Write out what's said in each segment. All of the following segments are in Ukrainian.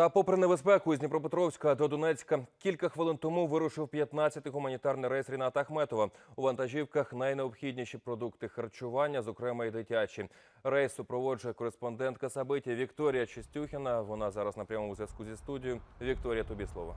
Та попри небезпеку із Дніпропетровська до Донецька кілька хвилин тому вирушив 15-й гуманітарний рейс Ріната Ахметова. У вантажівках найнеобхідніші продукти харчування, зокрема і дитячі. Рейс супроводжує кореспондентка Сабиті Вікторія Чистюхіна. Вона зараз на прямому зв'язку зі студією. Вікторія, тобі слово.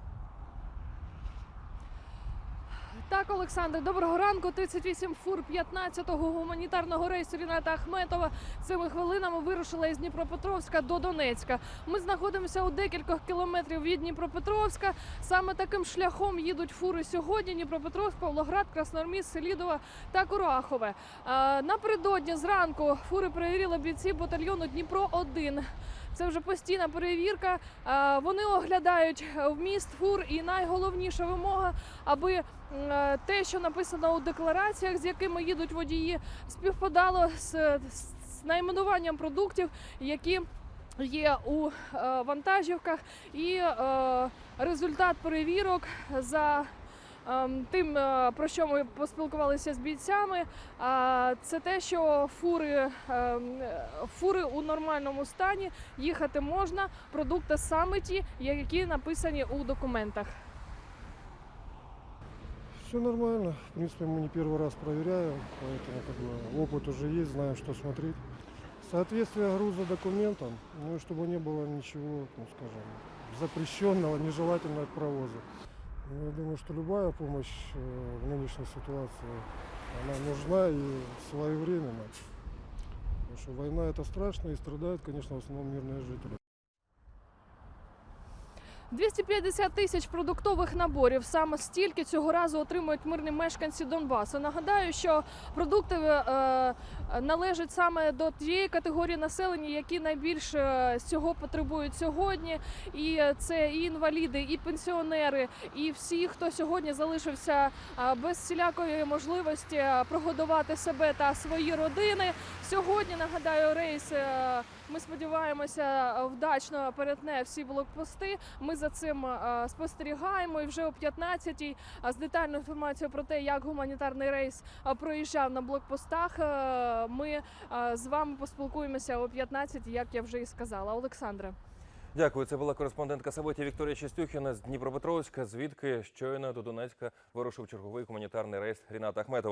Так, Олександр, доброго ранку. 38 фур 15-го гуманітарного рейсу Ріната Ахметова цими хвилинами вирушила із Дніпропетровська до Донецька. Ми знаходимося у декількох кілометрів від Дніпропетровська. Саме таким шляхом їдуть фури сьогодні. Дніпропетровськ, Павлоград, Красноармійськ, Селідова та Курахове. Напередодні зранку фури перевірили бійці батальйону Дніпро 1 це вже постійна перевірка. Вони оглядають вміст фур, і найголовніша вимога, аби те, що написано у деклараціях, з якими їдуть водії, співпадало з, з найменуванням продуктів, які є у е, вантажівках, і е, результат перевірок за. ем, Тим, е, про що ми поспілкувалися з бійцями, а, це те, що фури, е, фури у нормальному стані їхати можна. Продукти саме ті, які написані у документах. Все нормально. В принципе, мы не первый раз проверяем, поэтому как бы, опыт уже есть, знаем, что смотреть. Соответствие груза документам, ну и чтобы не было ничего, ну скажем, запрещенного, нежелательного к провозу. Ну, Я думаю, что любая помощь э, в нынешней ситуации, она нужна и своевременно. Потому что война это страшно и страдают, конечно, в основном мирные жители. 250 тисяч продуктових наборів. Саме стільки цього разу отримують мирні мешканці Донбасу. Нагадаю, що продукти е, належать саме до тієї категорії населення, які найбільше цього потребують сьогодні. І це і інваліди, і пенсіонери, і всі, хто сьогодні залишився е, без всілякої можливості е, прогодувати себе та свої родини. Сьогодні нагадаю, рейс. е, Ми сподіваємося, вдачно перетне всі блокпости. Ми за цим е, спостерігаємо. І вже о 15-й е, з детальною інформацією про те, як гуманітарний рейс е, проїжджав на блокпостах. Ми з вами поспілкуємося о 15-й, як я вже і сказала. Олександре. Дякую. Це була кореспондентка Сабиті Вікторія Чистюхіна з Дніпропетровська, звідки щойно до Донецька вирушив черговий гуманітарний рейс Ріната Ахметова.